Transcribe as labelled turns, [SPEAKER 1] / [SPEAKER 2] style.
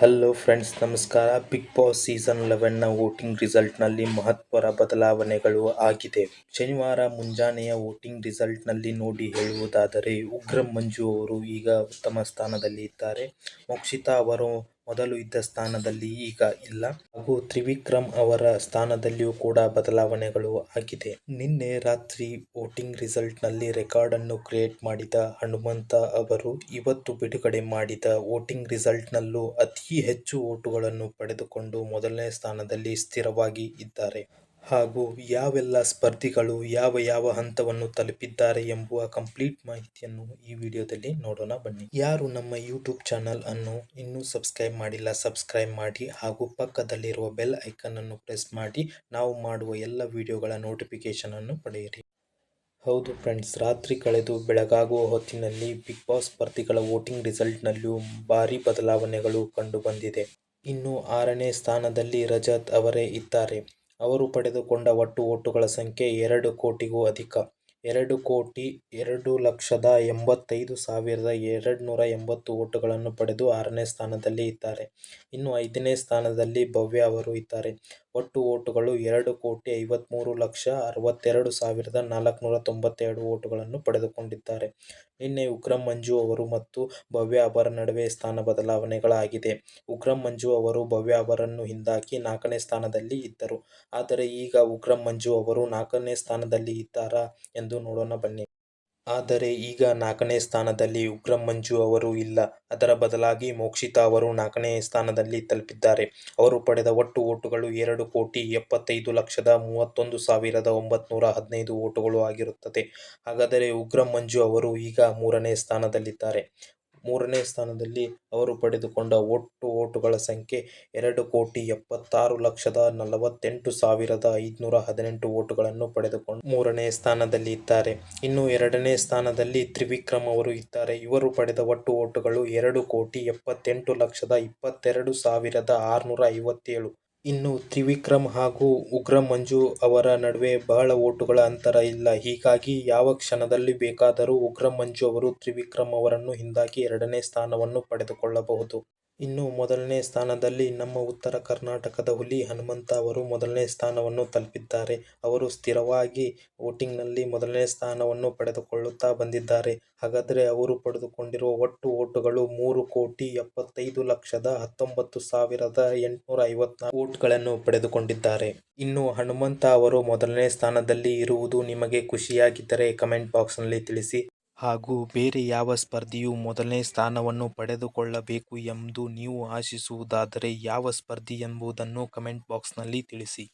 [SPEAKER 1] Hello friends ನಮಸ್ಕಾರ. Big boss season ಲೆವೆನ್ನ voting ರಿಸಲ್ಟ್ನಲ್ಲಿ ಮಹತ್ವದ ಬದಲಾವಣೆಗಳು ಆಗಿದೆ. ಶನಿವಾರ ಮುಂಜಾನೆಯ ವೋಟಿಂಗ್ ರಿಸಲ್ಟ್ನಲ್ಲಿ ನೋಡಿ ಹೇಳುವುದಾದರೆ ಉಗ್ರಂ ಮಂಜು ಅವರು ಈಗ ಉತ್ತಮ ಸ್ಥಾನದಲ್ಲಿ ಇದ್ದಾರೆ ಮೋಕ್ಷಿತಾ ಅವರು ಮೊದಲು ಇದ್ದ ಸ್ಥಾನದಲ್ಲಿ ಈಗ ಇಲ್ಲ. ಹಾಗೂ ತ್ರಿವಿಕ್ರಮ್ ಅವರ ಸ್ಥಾನದಲ್ಲಿಯೂ ಕೂಡ ಬದಲಾವಣೆಗಳು ಆಗಿದೆ. ನಿನ್ನೆ ರಾತ್ರಿ ವೋಟಿಂಗ್ ರಿಸಲ್ಟ್ನಲ್ಲಿ ರೆಕಾರ್ಡ್ ಅನ್ನು ಕ್ರಿಯೇಟ್ ಮಾಡಿದ ಹನುಮಂತ ಅವರು ಇವತ್ತು ಬಿಡುಗಡೆ ಮಾಡಿದ ವೋಟಿಂಗ್ ರಿಸಲ್ಟ್ನಲ್ಲೂ ಅತಿ ಹೆಚ್ಚು ವೋಟುಗಳನ್ನು ಪಡೆದುಕೊಂಡು ಮೊದಲನೇ ಸ್ಥಾನದಲ್ಲಿ ಸ್ಥಿರವಾಗಿ ಇದ್ದಾರೆ. ಹಾಗೂ ಯಾವೆಲ್ಲ ಸ್ಪರ್ಧಿಗಳು, ಯಾವ ಯಾವ ಹಂತವನ್ನು ತಲುಪಿದ್ದಾರೆ ಎಂಬುವ ಕಂಪ್ಲೀಟ್ ಮಾಹಿತಿಯನ್ನು ಈ ವಿಡಿಯೋದಲ್ಲಿ ನೋಡೋಣ ಬನ್ನಿ. ಯಾರು ನಮ್ಮ ಯೂಟ್ಯೂಬ್ ಚಾನಲ್ ಅನ್ನು ಇನ್ನೂ ಸಬ್ಸ್ಕ್ರೈಬ್ ಮಾಡಿಲ್ಲ ಸಬ್ಸ್ಕ್ರೈಬ್ ಮಾಡಿ ಹಾಗೂ ಪಕ್ಕದಲ್ಲಿರುವ ಬೆಲ್ ಐಕನ್ ಅನ್ನು ಪ್ರೆಸ್ ಮಾಡಿ, ನಾವು ಮಾಡುವ ಎಲ್ಲ ವಿಡಿಯೋಗಳ ನೋಟಿಫಿಕೇಶನ್ ಅನ್ನು ಪಡೆಯಿರಿ. ಹೌದು ಫ್ರೆಂಡ್ಸ್ ರಾತ್ರಿ ಕಳೆದು ಬೆಳಗಾಗುವ ಹೊತ್ತಿನಲ್ಲಿ ಬಿಗ್ ಬಾಸ್ ಸ್ಪರ್ಧಿಗಳ ವೋಟಿಂಗ್ ರಿಸಲ್ಟ್ನಲ್ಲೂ ಭಾರಿ ಬದಲಾವಣೆಗಳು ಕಂಡುಬಂದಿದೆ ಇನ್ನು ಆರನೇ ಸ್ಥಾನದಲ್ಲಿ ರಜತ್ ಅವರೇ ಇದ್ದಾರೆ. ಅವರು ಪಡೆದುಕೊಂಡ ಒಟ್ಟು ಓಟುಗಳ ಸಂಖ್ಯೆ ಎರಡು ಕೋಟಿಗೂ ಅಧಿಕ. ಎರಡು ಕೋಟಿ ಎರಡು ಲಕ್ಷದ ಎಂಬತ್ತೈದು ಸಾವಿರದ ಎರಡುನೂರ ಎಂಬತ್ತು ಓಟುಗಳನ್ನು ಪಡೆದು ಆರನೇ ಸ್ಥಾನದಲ್ಲಿ ಇದ್ದಾರೆ. ಇನ್ನು ಐದನೇ ಸ್ಥಾನದಲ್ಲಿ ಭವ್ಯ ಅವರು ಇದ್ದಾರೆ. ಒಟ್ಟು ವೋಟುಗಳು ಎರಡು ಕೋಟಿ ಐವತ್ಮೂರು ಲಕ್ಷ ಅರವತ್ತೆರಡು ಸಾವಿರದ ನಾಲ್ಕುನೂರ ತೊಂಬತ್ತೆರಡು ವೋಟುಗಳನ್ನು ಪಡೆದುಕೊಂಡಿದ್ದಾರೆ. ನಿನ್ನೆ ಉಗ್ರಂ ಮಂಜು ಅವರು ಮತ್ತು ಭವ್ಯ ಅವರ ನಡುವೆ ಸ್ಥಾನ ಬದಲಾವಣೆಗಳಾಗಿದೆ. ಉಗ್ರಂ ಮಂಜು ಅವರು ಭವ್ಯ ಅವರನ್ನು ಹಿಂದಾಕಿ ನಾಲ್ಕನೇ ಸ್ಥಾನದಲ್ಲಿ ಇದ್ದರು. ಆದರೆ ಈಗ ಉಗ್ರಂ ಮಂಜು ಅವರು ನಾಲ್ಕನೇ ಸ್ಥಾನದಲ್ಲಿ ಇದ್ದಾರಾ ಎಂದು ನೋಡೋಣ ಬನ್ನಿ. ಆದರೆ ಈಗ ನಾಲ್ಕನೇ ಸ್ಥಾನದಲ್ಲಿ ಉಗ್ರಂ ಮಂಜು ಅವರು ಇಲ್ಲ. ಅದರ ಬದಲಾಗಿ ಮೋಕ್ಷಿತಾ ಅವರು ನಾಲ್ಕನೇ ಸ್ಥಾನದಲ್ಲಿ ತಲುಪಿದ್ದಾರೆ. ಅವರು ಪಡೆದ ಒಟ್ಟು ಓಟುಗಳು ಎರಡು ಕೋಟಿ ಎಪ್ಪತ್ತೈದು ಲಕ್ಷದ ಮೂವತ್ತೊಂದು ಸಾವಿರದ ಒಂಬತ್ನೂರ ಹದಿನೈದು ಓಟುಗಳು ಆಗಿರುತ್ತದೆ. ಹಾಗಾದರೆ ಉಗ್ರಂ ಮಂಜು ಅವರು ಈಗ ಮೂರನೇ ಸ್ಥಾನದಲ್ಲಿದ್ದಾರೆ. ಮೂರನೇ ಸ್ಥಾನದಲ್ಲಿ ಅವರು ಪಡೆದುಕೊಂಡ ಒಟ್ಟು ಓಟುಗಳ ಸಂಖ್ಯೆ ಎರಡು ಕೋಟಿ ಎಪ್ಪತ್ತಾರು ಲಕ್ಷದ ನಲವತ್ತೆಂಟು ಸಾವಿರದ ಐದುನೂರ ಹದಿನೆಂಟು ಓಟುಗಳನ್ನು ಪಡೆದುಕೊಂಡು ಮೂರನೇ ಸ್ಥಾನದಲ್ಲಿ ಇದ್ದಾರೆ. ಇನ್ನು ಎರಡನೇ ಸ್ಥಾನದಲ್ಲಿ ತ್ರಿವಿಕ್ರಮ್ ಅವರು ಇದ್ದಾರೆ. ಇವರು ಪಡೆದ ಒಟ್ಟು ಓಟುಗಳು ಎರಡು ಕೋಟಿ ಎಪ್ಪತ್ತೆಂಟು ಲಕ್ಷದ ಇಪ್ಪತ್ತೆರಡು ಸಾವಿರದ ಆರುನೂರ ಐವತ್ತೇಳು. ಇನ್ನು ತ್ರಿವಿಕ್ರಮ್ ಹಾಗೂ ಉಗ್ರ ಮಂಜು ಅವರ ನಡುವೆ ಬಹಳ ಓಟುಗಳ ಅಂತರ ಇಲ್ಲ. ಹೀಗಾಗಿ ಯಾವ ಕ್ಷಣದಲ್ಲಿ ಬೇಕಾದರೂ ಉಗ್ರ ಮಂಜು ಅವರು ತ್ರಿವಿಕ್ರಮ್ ಅವರನ್ನು ಹಿಂದಾಕಿ ಎರಡನೇ ಸ್ಥಾನವನ್ನು ಪಡೆದುಕೊಳ್ಳಬಹುದು. ಇನ್ನು ಮೊದಲನೇ ಸ್ಥಾನದಲ್ಲಿ ನಮ್ಮ ಉತ್ತರ ಕರ್ನಾಟಕದ ಹುಲಿ ಹನುಮಂತ ಅವರು ಮೊದಲನೇ ಸ್ಥಾನವನ್ನು ತಲುಪಿದ್ದಾರೆ. ಅವರು ಸ್ಥಿರವಾಗಿ ವೋಟಿಂಗ್ನಲ್ಲಿ ಮೊದಲನೇ ಸ್ಥಾನವನ್ನು ಪಡೆದುಕೊಳ್ಳುತ್ತಾ ಬಂದಿದ್ದಾರೆ. ಹಾಗಾದರೆ ಅವರು ಪಡೆದುಕೊಂಡಿರುವ ಒಟ್ಟು ವೋಟುಗಳು ಮೂರು ಕೋಟಿ ಎಪ್ಪತ್ತೈದು ಲಕ್ಷದ ಹತ್ತೊಂಬತ್ತು ಸಾವಿರದ ಎಂಟುನೂರ ಐವತ್ನಾಲ್ಕು ವೋಟ್ಗಳನ್ನು ಪಡೆದುಕೊಂಡಿದ್ದಾರೆ. ಇನ್ನು ಹನುಮಂತ ಅವರು ಮೊದಲನೇ ಸ್ಥಾನದಲ್ಲಿ ಇರುವುದು ನಿಮಗೆ ಖುಷಿಯಾಗಿದ್ದರೆ ಕಮೆಂಟ್ ಬಾಕ್ಸ್ನಲ್ಲಿ ತಿಳಿಸಿ. ಹಾಗೂ ಬೇರೆ ಯಾವ ಸ್ಪರ್ಧಿಯು ಮೊದಲನೇ ಸ್ಥಾನವನ್ನು ಪಡೆದುಕೊಳ್ಳಬೇಕು ಎಂದು ನೀವು ಆಶಿಸುವುದಾದರೆ ಯಾವ ಸ್ಪರ್ಧಿ ಎಂಬುದನ್ನು ಕಮೆಂಟ್ ಬಾಕ್ಸ್ನಲ್ಲಿ ತಿಳಿಸಿ.